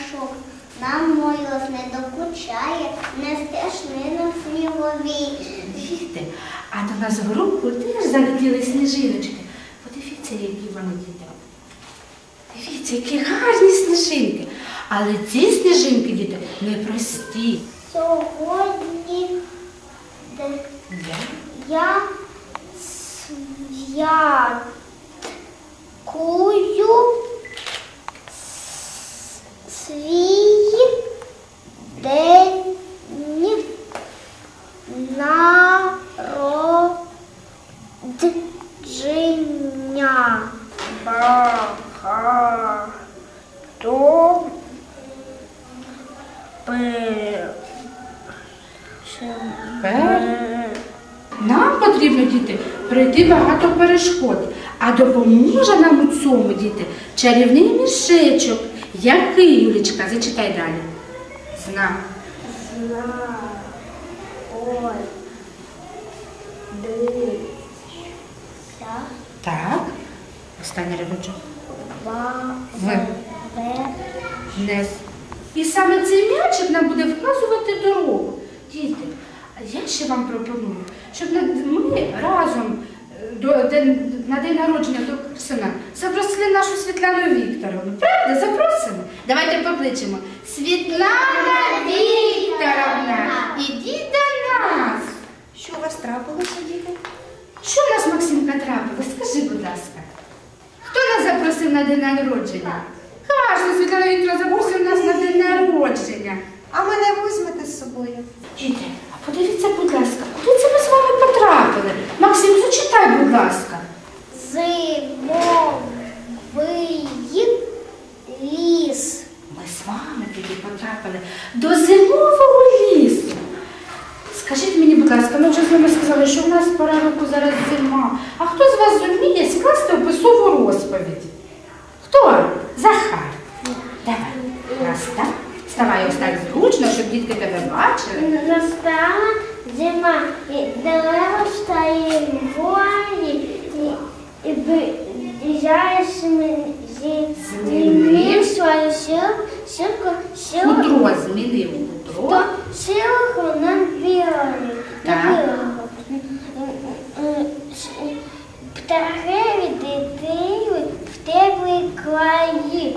пташок. Нам мороз не докучає, не страшний нам сніговій. Діти, а до нас в групу теж залетіли сніжиночки. Подивіться, які вони діти. Дивіться, які гарні сніжинки. Але ці сніжинки, діти, непрості. Сьогодні Я я святкую свій день народження. Багато пер... Пер- Нам потрібно, діти, пройти багато перешкод. А допоможе нам у цьому, діти, чарівний мішечок. Який, Юлічка, зачитай далі. Знак. Знак. Ой. Дивися. Так. Останній рядочок. В. Вниз. І саме цей м'ячик нам буде вказувати дорогу. Діти, я ще вам пропоную, щоб ми разом до, на день народження до Херсона запросили нашу Світлану Вікторовну. Правда? Запросимо? Давайте покличемо. Світлана Вікторовна, ідіть до нас. Що у вас трапилося, діти? Що в нас, Максимка, трапилось? Скажи, будь ласка. Хто нас запросив на день народження? Каже, Світлана Вікторовна запросив нас на день народження. А мене візьмете з собою. Діти, а подивіться, будь ласка, куди це ми з вами потрапили? Ласка. Зимовий ліс. Ми з вами тоді потрапили до зимового лісу. Скажіть мені, будь ласка, ми вже з вами сказали, що в нас пора року зараз зима. А хто з вас зуміє скласти описову розповідь? Хто? Захар. Давай. Раз, так. Ставай ось так зручно, щоб дітки тебе бачили. Настала зима, і дерева волі, і, і біжає змінив свою силу, силку, силу, Хутро змінив то хутро. силу на білий. Так. Птахи відлетіли в теплі краї.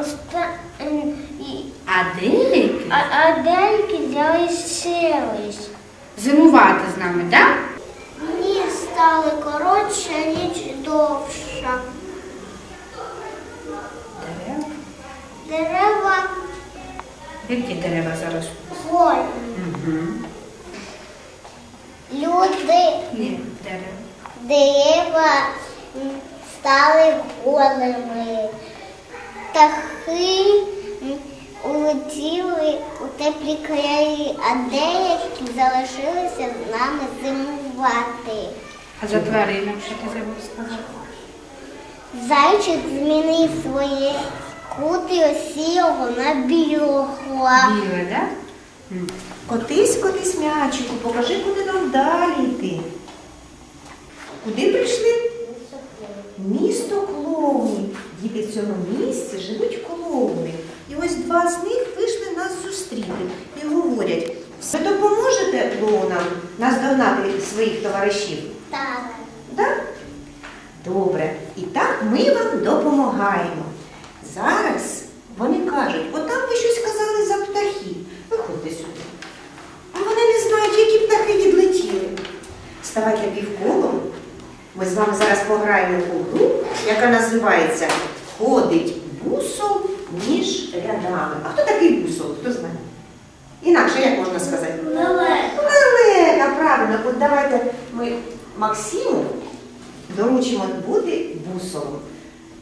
Оста... ем, і- А деякі А, а деякі залишились. зимувати з нами, так? Дні стали коротше, ніч довша. Дерева. Дерева Які дерева зараз? голі. Угу. Люди, Ні, дерева. дерева стали голими. Птахи улетіли у теплі краї, а деякі залишилися з нами зимувати. А за тваринам що ти забув сказати? Зайчик змінив своє кути сірого на білого. Біле, так? Котись, котись м'ячику, покажи, куди нам далі йти. Куди прийшли? Місто клоунів. Діти в цьому місці живуть клоуни. І ось два з них вийшли нас зустріти і говорять: ви допоможете клоунам наздогнати своїх товаришів? Так. Так? Добре. І так ми вам допомагаємо. Зараз вони кажуть, отам ви щось казали за птахів. Виходьте сюди. А вони не знають, які птахи відлетіли. Ставайте півколом. Ми з вами зараз пограємо у гру, яка називається Ходить бусол між рядами. А хто такий бусол? Хто знає? Інакше як можна сказати? Лелека. Лелека, правильно. От давайте ми Максиму доручимо бути бусолом.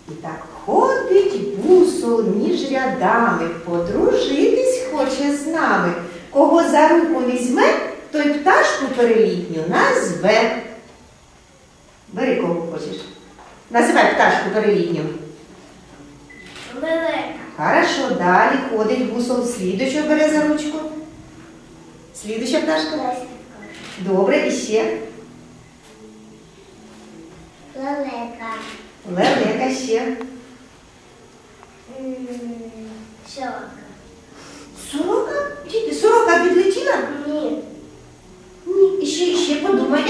І так ходить бусол між рядами, подружитись хоче з нами. Кого за руку візьме, той пташку перелітню назве. Бери кого хочеш. Називай пташку перелітню. Велика. Хорошо, далі ходить бусол, слідучого бере за ручку. Слідуча пташка. Добре, і ще. Велика. Лелека ще. Сорока. Сорока? Діти, сорока відлетіла? Ні. Ні, і ще, і ще подумай.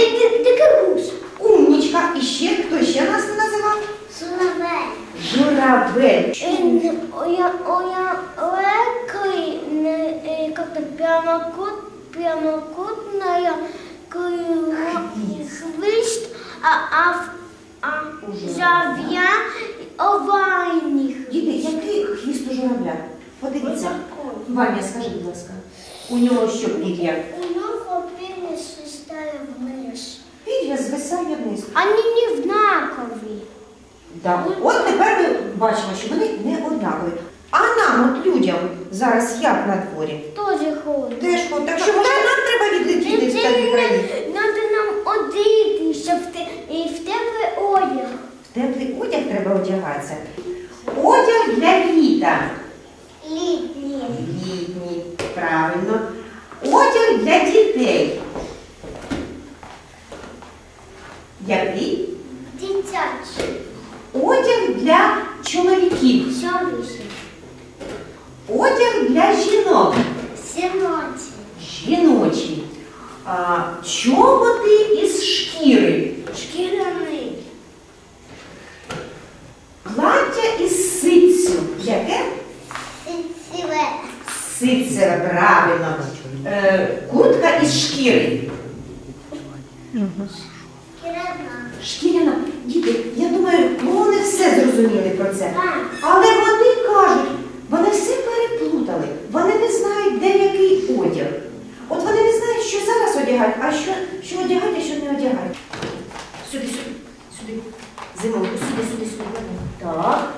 Таке гусь. Умнічка, і ще хто ще нас не називав? Журавель. Не, э, как-то прямокут, прямокутная крыло а, а, зав'я овальних. Діти, який хвіст у журавля? Подивіться. Ваня, скажи, будь ласка. У нього що пір'я? У нього пір'я свистає вниз. Пір'я звисає вниз. Вони не однакові. Так. От тепер ми бачимо, що вони не однакові. А нам, от людям, зараз як на дворі? Тоже ходить. Теж от, так що може нам треба відлетіти в такі країни? Надо нам одіти, щоб в, те, в теплий одяг. В теплий одяг треба одягатися. Одяг для літа. Літній. Літній, правильно. Одяг для дітей. Який? Одяг для чоловіків. Сьоміший. Одяг для жінок. Сіночий. Жіночий. А, чоботи із шкіри. Шкіряний. Плаття із ситцю. Яке? Сіве. Ситце, правильно. Е, куртка із шкіри. Шкіряна. Шкіряна. Діти, я думаю, ну вони все зрозуміли про це. Але вони кажуть, вони все переплутали. Вони не знають, де який одяг. От вони не знають, що зараз одягають, а що, що одягають, а що не одягають. Сюди, сюди, сюди. Зимовку, сюди, сюди, сюди. Так.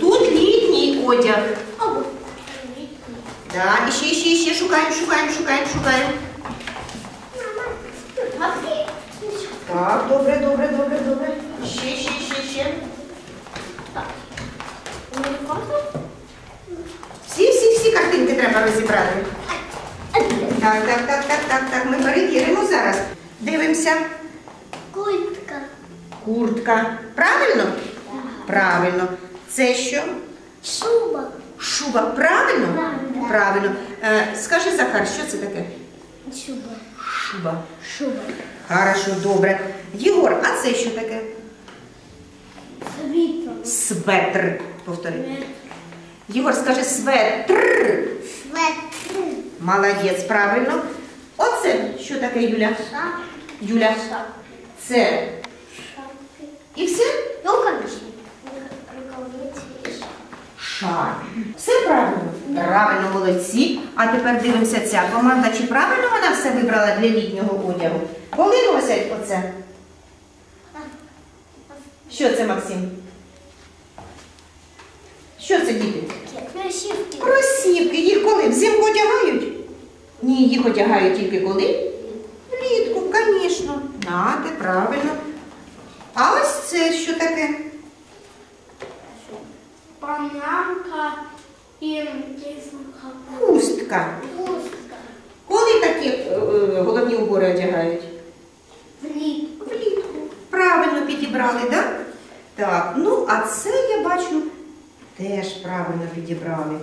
Тут літній одяг. Так, і ще, ще, ще шукаємо, шукаємо, шукаємо, шукаємо. Так, добре, добре, добре, добре. Ще, ще, ще, ще. Всі, всі, всі картинки треба розібрати. Так, так, так, так, так, так. Ми перевіримо зараз. Дивимося. Куртка. Куртка. Правильно? Правильно. Це що? Шуба. Шуба. Правильно? Правильно. Правильно. Е, скажи, Захар, що це таке? Шуба. Шуба. Шуба. Хорошо, добре. Єгор, а це що таке? Світр. Светр. Повтори. Єгор, скажи светр. Светр. Молодець, правильно. Оце що таке, Юля? Шапки. Юля, це Шапки. і все? Ну, Рукавиці. Шар. Все правильно? Правильно, молодці. А тепер дивимося ця команда. Чи правильно вона все вибрала для літнього одягу? Коли носять оце? Що це, Максим? Що це, діти? Красивки. Кросівки. Їх коли? Взимку одягають? Ні, їх одягають тільки коли? Влітку, звісно. Нате, правильно. А ось це що таке? Панамка і Хустка. хустка. Коли такі е, е, головні убори одягають? Влітку. Влітку. Правильно підібрали, так? Да? Так, ну а це я бачу теж правильно підібрали.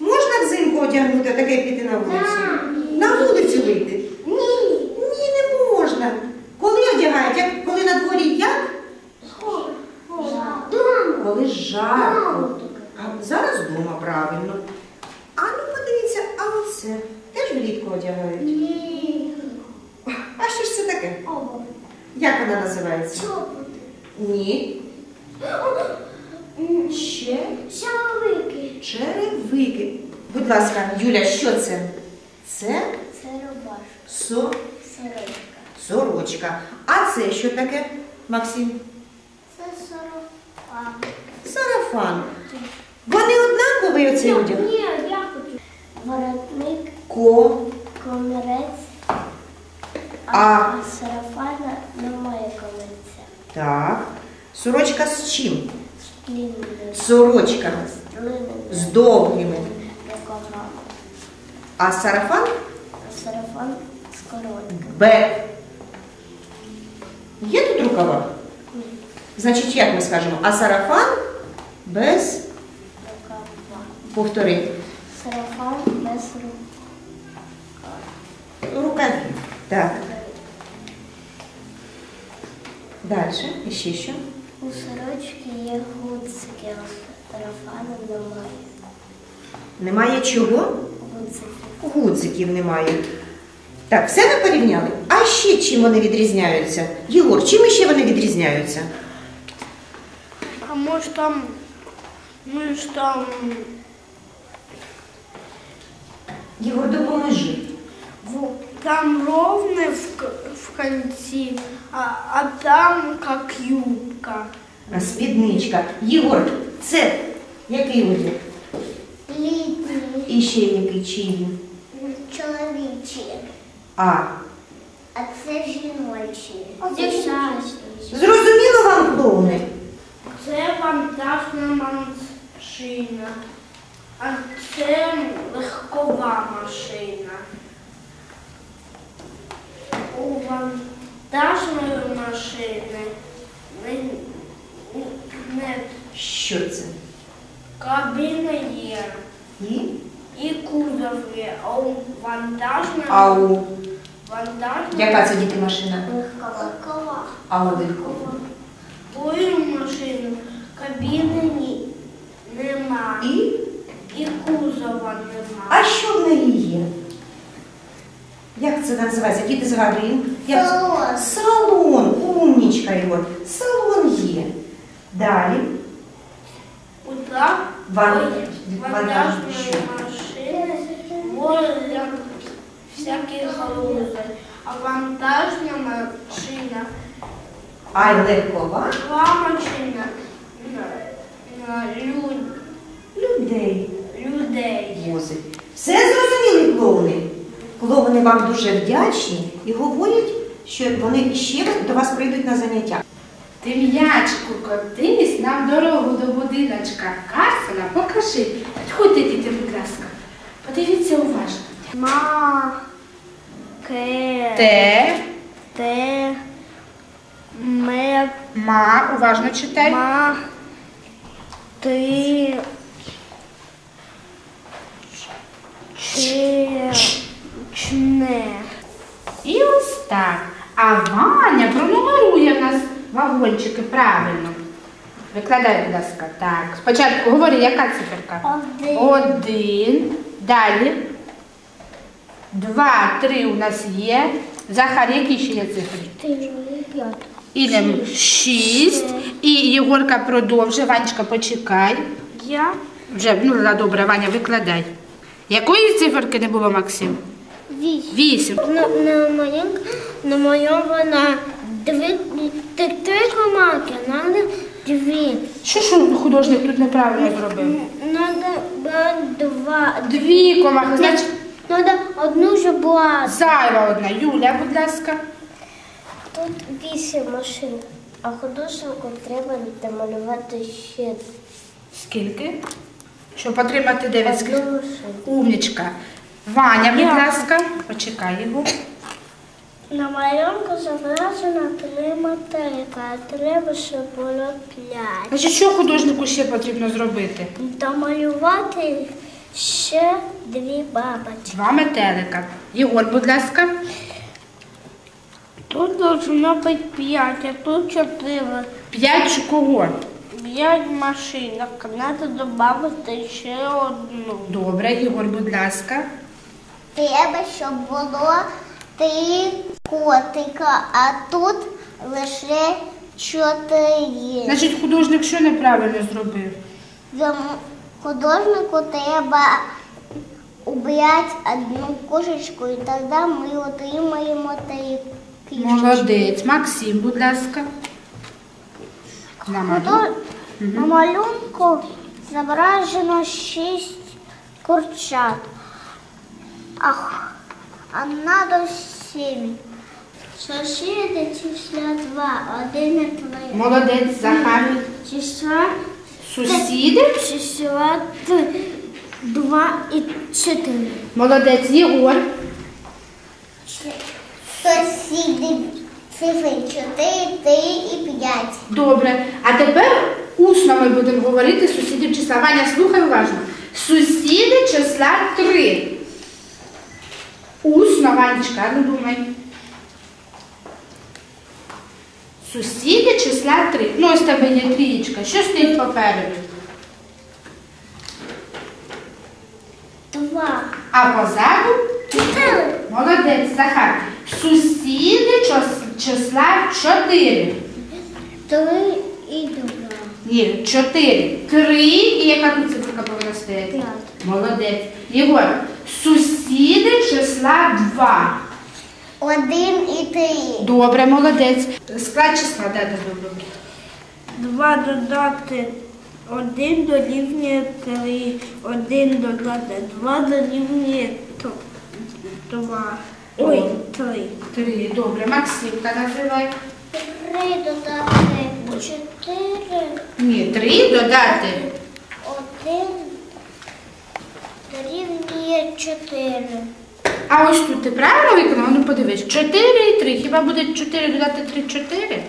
Можна взимку одягнути таке піти на вулицю? Так. На вулицю вийти? Ні. Ні, не можна. Коли одягають? Як, коли на дворі як? Дома. Коли жарко. А зараз вдома правильно. А ну подивіться, а оце теж влітку одягають. Ні. А що ж це таке? Обувь. Як вона називається? Чоботи. Ні. Ще Шаловики. черевики. Будь ласка, Юля, що це? Це Це рубашка. со... Сорочка. Сорочка. А це що таке, Максим? Це сарафан. Сарафан. Вони однакові оцей одяг? Ні, я хочу. Воротник, Ко. комірець, А. а сарафана немає комірця. Так. Сорочка з чим? Длинний. Сорочка Длинний. з довгими. Такого. А сарафан А сарафан з коротким. Б. Є тут рукава? Значить, як ми скажемо? А сарафан без Рукава. повтори. Сарафан без рук. Рукавів. Так. Далі. І ще що? У сорочки є гудзики, а сарафану немає. Немає чого? Гудзики. Гудзиків немає. Так, все ми порівняли. А ще чим вони відрізняються? Єгор, чим ще вони відрізняються? А может там, может там Єгор, допоможи. там ровно в, к- в конце, а, а там как юбка. А спідничка. Єгор, це який одяг? Літній, І ще який чий він? чоловічий, А. а це жіночий. Дівчачий. Зрозуміло вам, клоуни? Це вантажна машина, а це легкова машина. У вантажної машини не, не Що це? кабіна є І? і кузов є, а у вантажної А у вантажної яка це діти машина? легкова. легкова. А у легкова. Кабіни ні, нема. І? І кузова нема. А що в неї є? Як це називається? Діти згадуємо. Як? Салон. Салон. Умнічка його. Салон є. Далі. Куда вантажної машини возле всяких грузів. А вантажна машина, А легкова. два машина на, на люд, Людей людей. возить. Все зрозуміли клоуни? Клоуни вам дуже вдячні і говорять, що вони ще до вас прийдуть на заняття. Ти м'ячику котись нам дорогу до будиночка. Карсона, покажи. Підходьте, діти, будь ласка. Подивіться уважно. Ма, ке, Те, те, ме, ма, уважно читай. ма, ти, чи, чне. І ось так. А Ваня пронумерує в нас вагончики правильно. Викладай, будь ласка. Так. Спочатку говори, яка циферка? Один. Один. Далі. Два, три у нас є. Захар, які ще є цифри? Ти, п'ять. Ілем шість. І Єгорка продовжує. Ванечка, почекай. Я Вже, ну добре, Ваня, викладай. Якої циферки не було, Максим? вісім. Вісім. На, на моєму на моєму вона дві, ти- три комаки, надо дві. Що ж художник тут неправильно зробив? Надо два. Дві комахи. Значить, Надо одну вже була. зайва одна. Юля, будь ласка. Тут вісім машин, а художнику треба домалювати ще Скільки? Щоб отримати дев'ять одну скільки? машину. Умнічка. Ваня, будь Я. ласка. Почекай його. На малюнку зображено три материка, а треба, щоб було п'ять. Значить, що художнику ще потрібно зробити? Домалювати ще дві бабочки. Два метелика. Єгор, будь ласка. Тут должно бути п'ять, а тут чотири. П'ять кого? П'ять машинок. Треба додати ще одну. Добре, Ігор, будь ласка. Треба, щоб було три котика, а тут лише чотири. Значить, художник що неправильно зробив? Йому- Художнику треба убрати одну кошечку, і тоді ми отримаємо три Молодець. Максим, будь ласка. На малюнок. На малюнку зображено шість курчат, а, надо сім. Сусіди числа два, один і три. Молодець, Захар. Числа, Сусіди. числа два і чотири. Молодець, Єгор. Сусіди цифри чотири, три і п'ять. Добре. А тепер усно ми будемо говорити сусідів числа. Ваня, слухай уважно. Сусіди числа 3. Усно, Ванечка, ну думай. Сусіди числа 3. Ну, ось тебе є трієчка. Що стоїть попереду? Два. А позаду? Чотири. Молодець, Захар. Сусіди числа 4. Три і два. Ні, 4. 3. І яка тут циферка повинна стояти? П'ять. Молодець. Єгор, сусіди числа 2. Один і три. Добре, молодець. Склад числа, де ти добре? Два додати один дорівнює три, один додати два дорівнює два. Ой, три. Три. Добре. Максимка називай. Три додати чотири. Ні, 3 додати. Один дорівнює чотири. А ось тут ти правильно виконала? Ну подивись. 4 і 3. Хіба буде 4 додати 3 4?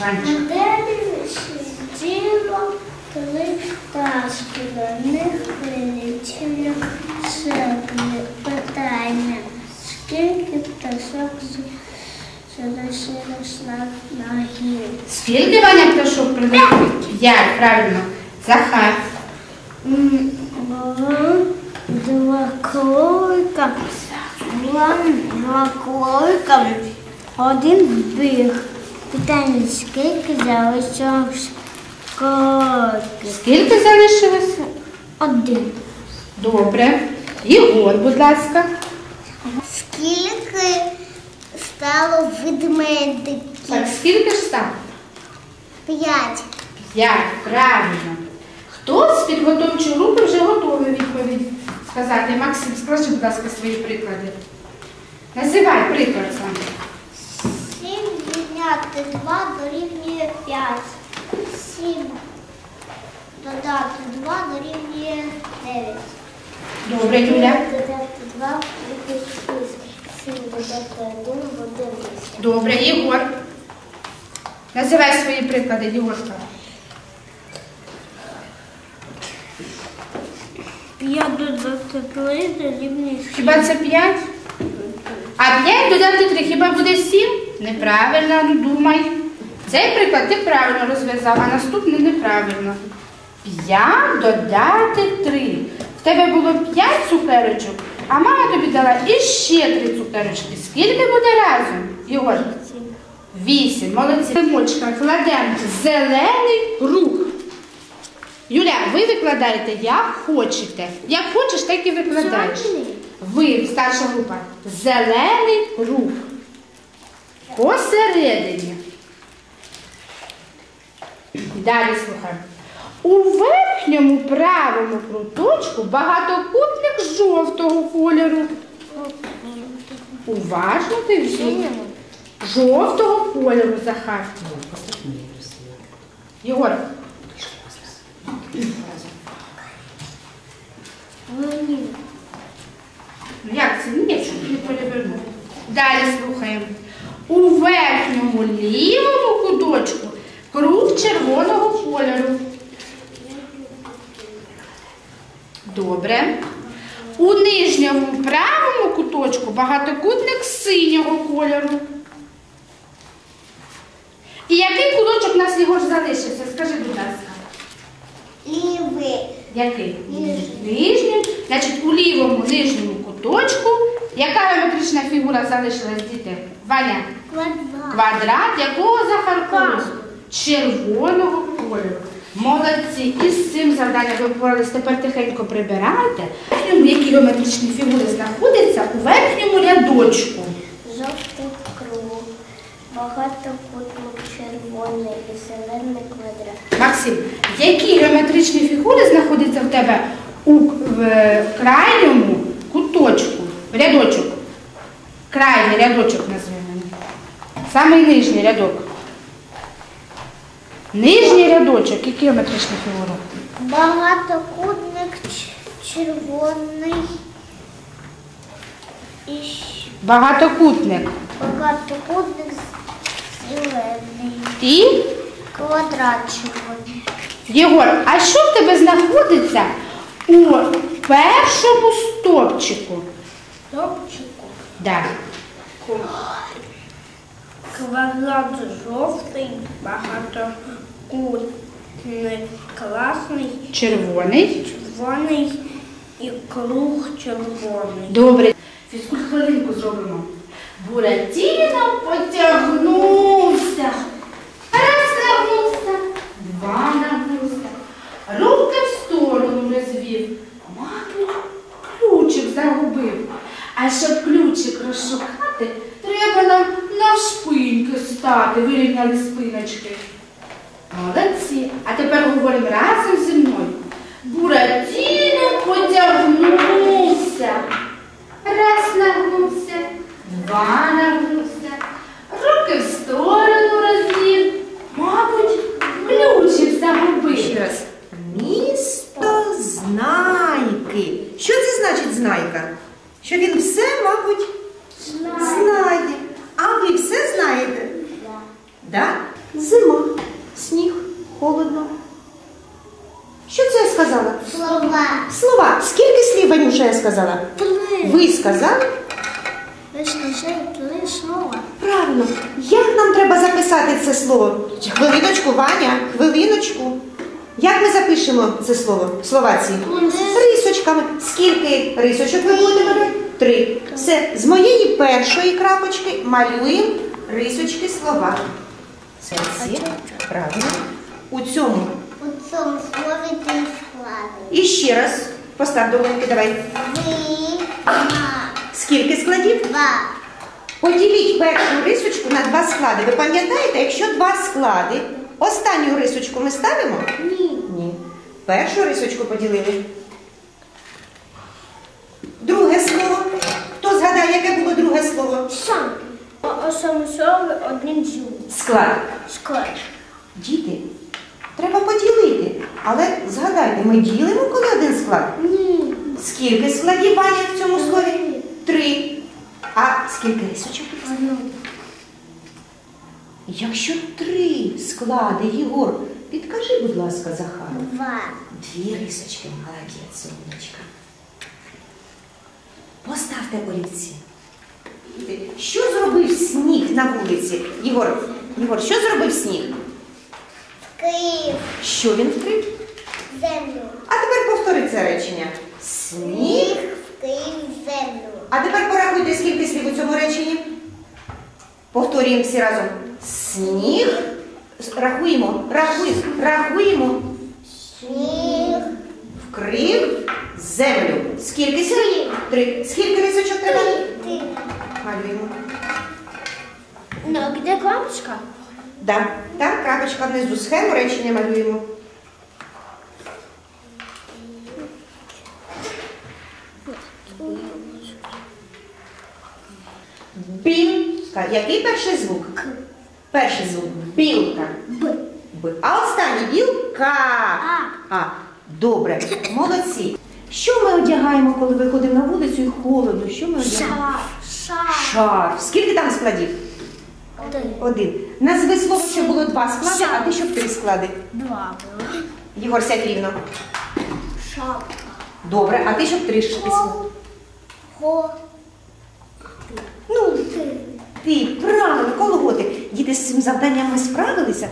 Ванечка. Сиділо три пташки. На них вилетіли шепли. Питання. Скільки пташок залишилось на, на? Скільки Ваня пташок прилетіло? 5, правильно. Захар. М, Було два кролика, два, два кролика, один біг. Питання, скільки залишилось кроликів? Скільки залишилося? Один. Добре. Єгор, будь ласка. Скільки стало ведмедиків? Так, скільки ж стало? П'ять. П'ять, правильно. Хто з підготовчої групи вже готовий відповідь сказати? Максим, скажи, будь ласка, свої приклади. Називай приклад сам. Сім відняти два дорівнює п'ять. Сім додати два дорівнює дев'ять. Добре, Юля. Два. Сім. Добре, Єгор. Називай свої приклади, Єгорка. П'ять додати три дорівнює Хіба це 5? А 5 додати 3, хіба буде 7? Неправильно, ну думай. Цей приклад ти правильно розв'язав, а наступний неправильно. 5 додати 3. В тебе було 5 цукерочок, а мама тобі дала іще 3 цукерочки. Скільки буде разом? Єгор? 8. Молодці. Лимочка, кладемо зелений рух. Юля, ви викладаєте як хочете. Як хочеш, так і викладаєш. Ви, старша група, зелений рух. Посередині. Далі слухаємо. У верхньому правому круточку багатокутник жовтого кольору. Уважно ти всі. Жовтого кольору, Захар. Єгор. Ну як це? Ні, щоб не перевернув. Далі слухаємо. У верхньому лівому куточку круг червоного кольору. Добре. У нижньому правому куточку багатокутник синього кольору. І який куточок у нас Єгор залишився? Скажи, будь ласка. Лівий. Який? Нижній. Нижній. Значить, у лівому нижньому куточку. Яка геометрична фігура залишилась, діти? Ваня? Квадрат. Квадрат якого Захар? Червоного кольору. Молодці. І з цим завданням ви впорались. Тепер тихенько прибирайте. Які геометричні фігури знаходяться у верхньому рядочку. Жовтий круг. багатокутник червоний і зелений квадрат. Максим, які геометричні фігури знаходяться в тебе у в, е, крайньому куточку, рядочок? Крайній рядочок назвемо. Самий нижній рядок. Нижній рядочок, які геометричні фігури? Багатокутник червоний і Багатокутник. багатокутник зелений. І Квадрат червоний. Єгор, а що в тебе знаходиться у першому стовпчику? Топчику. Да. Квадрат жовтий, багатокутник класний, Червоний. червоний і круг червоний. Добре. Фізкульт хвилинку зробимо. Буратіно потягнувся. Раз нагнувся, два нагнувся. Руки в сторону розвів. Мабуть, ключик загубив. А щоб ключик розшукати, треба нам навшпиньки стати, вирівняли спиночки. Молодці. А тепер говоримо разом зі мною. Буратіно потягнувся. Раз нагнувся, два нагнувся, руки в сторону розвів. Мабуть, ключик Ще загубив. Місто знайки. Що це значить знайка? Що він все, мабуть, знає. А ви все знаєте? Да? Зима, сніг, холодно. Що це я сказала? Слова. Слова. Скільки слів, Ванюша, я сказала? Три. Ви сказали? Лиш лише три слова. Правильно. Як нам треба записати це слово? Хвилиночку, Ваня, хвилиночку. Як ми запишемо це слово? Слова ці? Рисочками. Скільки рисочок ви будете малювати? Три. Все. З моєї першої крапочки малюємо рисочки слова. Це всі. Правильно. У цьому. У цьому слові три склади. І ще раз. Постав долоньки, давай. Ви, Скільки складів? два. Поділіть першу рисочку на два склади. Ви пам'ятаєте, якщо два склади, останню рисочку ми ставимо? Ні. Ні. Першу рисочку поділили. Друге слово. Хто згадає, яке було друге слово? Сам. Цьому слові один звук. Склад. Склад. Діти, треба поділити. Але згадайте, ми ділимо коли один склад? Ні. Скільки складів Ваня в цьому слові? Три. А скільки рисочок? Одну. Якщо три склади, Єгор, підкажи, будь ласка, Захару. Два. Дві рисочки, молодець, сонечка. Поставте олівці. Що зробив сніг на вулиці? Єгор, Єгор, що зробив сніг? Київ. Що він вкрив? Землю. А тепер повтори це речення. Сніг. Сніг в Київ землю. А тепер порахуйте, скільки слів у цьому реченні. Повторюємо всі разом. Сніг. Рахуємо, рахуємо, рахуємо. Сніг. Вкрив землю. Скільки слів? Три. Скільки рисочок треба? Ти. Малюємо. Ну, а де крапочка? Да. Там крапочка внизу. Схему речення малюємо. Білка. Який перший звук? Перший звук. Білка. Б. Б. А останній білка. А. Добре. Молодці. Що ми одягаємо, коли виходимо на вулицю і холодно? Що ми одягаємо? Шар. Шар. Скільки там складів? Один. Один. Назви слово, що було два склади, а ти щоб три склади. Два було. Єгор, сядь рівно. Шапка. Добре, а ти щоб три склади. Хо. Ну, Ти. ти правильно, колготи. Діти з цим завданням ми справилися.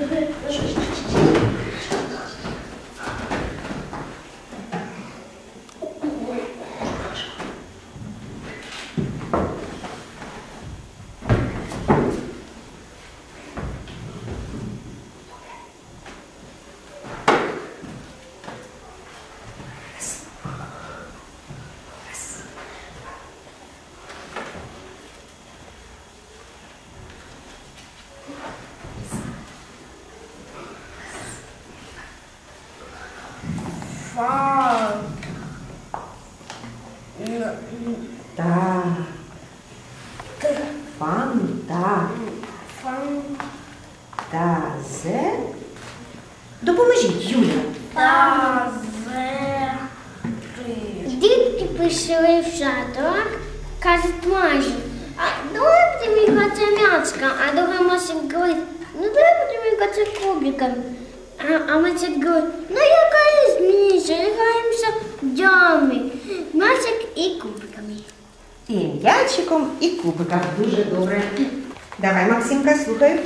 よろしくお願いします。Кажуть майже, а давай будемо іграти м'ячка, а друга Машенька говорить, ну давай будемо іграти кубиком. А, а Машенька говорить, ну яка різниця, граємося дями, м'ячик і кубиками. І м'ячиком, і кубиком. Дуже добре. Давай, Максимка, слухаю.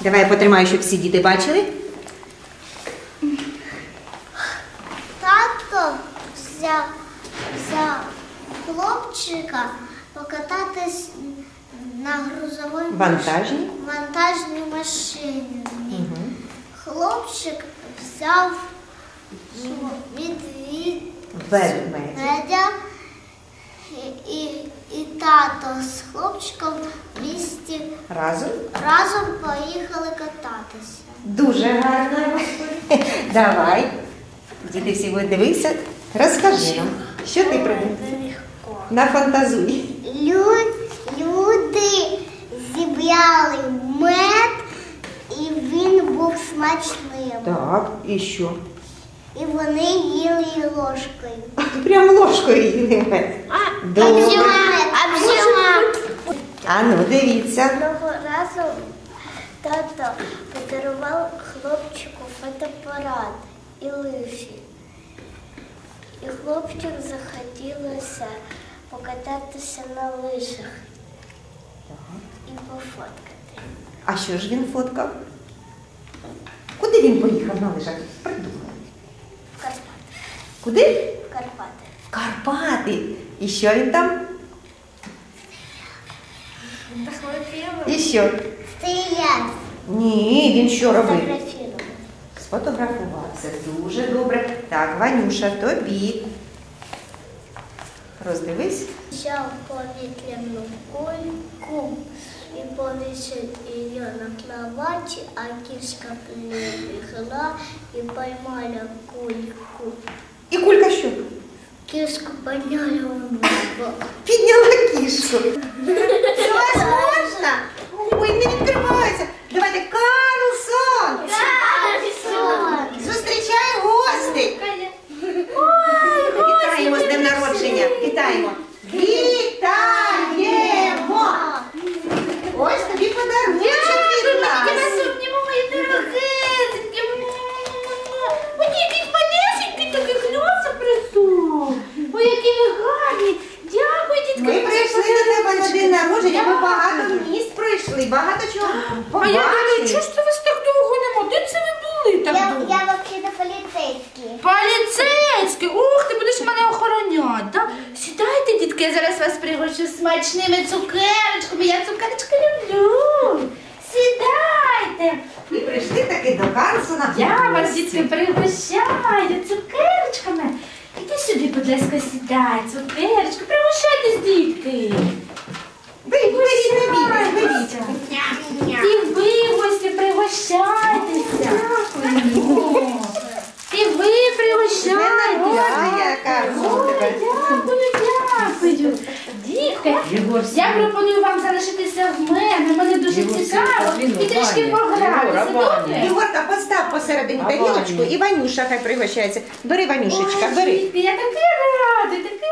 Давай я потримаю, щоб всі діти бачили. Тато взяв, взяв хлопчика покататись на грузовій Вантажні. вантажній машині. Угу. Хлопчик взяв медведя Ведмедя. і, і, і тато з хлопчиком в місті Разом. разом поїхали кататися. Дуже гарно. Давай. Всі будуть. Розкажи нам, що ти придумав? Нафантазуй. Лю- люди зібрали мед, і він був смачним. Так, і що? І вони їли ложкою. Прям ложкою їли мед. Добре. А взяла. А ну, дивіться. Одного разу тато подарував хлопчику фотоапарат і лижі. І хлопчик захотілося покататися на лижах і пофоткати. А що ж він фоткав? Куди він поїхав на лижах? Придумай. В Карпати. Куди? В Карпати. В Карпати. І що він там? І що? Стріляти. Ні, він що робив? Сфотографувався. Дуже добре. Так, Ванюша, тобі. Роздивись. Взяв повітряну кульку і повісив її на кроваті, а кішка прибігла і поймала кульку. І кулька що? Кішку підняла в небо. Підняла кішку. Це можна? Ой, не відкривається. Давайте Карлсон! Зустрічай гостей! Вітаємо з днем народження! Вітаємо! Вітаємо! Ось тобі подарунок від нас! мої дорогесенькі. Мені якийсь малесенький такий хльосик присунув. Ой, які ви гарні. Дякую, дітки. Ми прийшли до тебе на день народження, ми багато міст пройшли, багато чого А я думаю, побачили. чого ж це вас так довго нема? Де це ви були так Я, довго? я взагалі поліцейський. Поліцейський! Ух, ти будеш мене охороняти, да? Сідайте, дітки, я зараз вас пригощу смачними цукерочками. Я цукерочки люблю. Сідайте. Ми прийшли таки до Карлсона. Я вас, дітки, пригощаю цукерочками. Іди сюди, будь ласка, сідай, цукерочки, пригощайтесь, дітки. Беріть, беріть, бійтесь, беріть. І ви, гості, пригощайтеся. О, І ви Карлсон, Дякую, дякую. Дітки, я пропоную вам залишитися в мене. Мене дуже цікаво. І трішки погратися. Добре? Ігорка, постав посередині тарілочку і Ванюша хай пригощається. Бери, Ванюшечка, Ой, бери. дітки, я така рада, така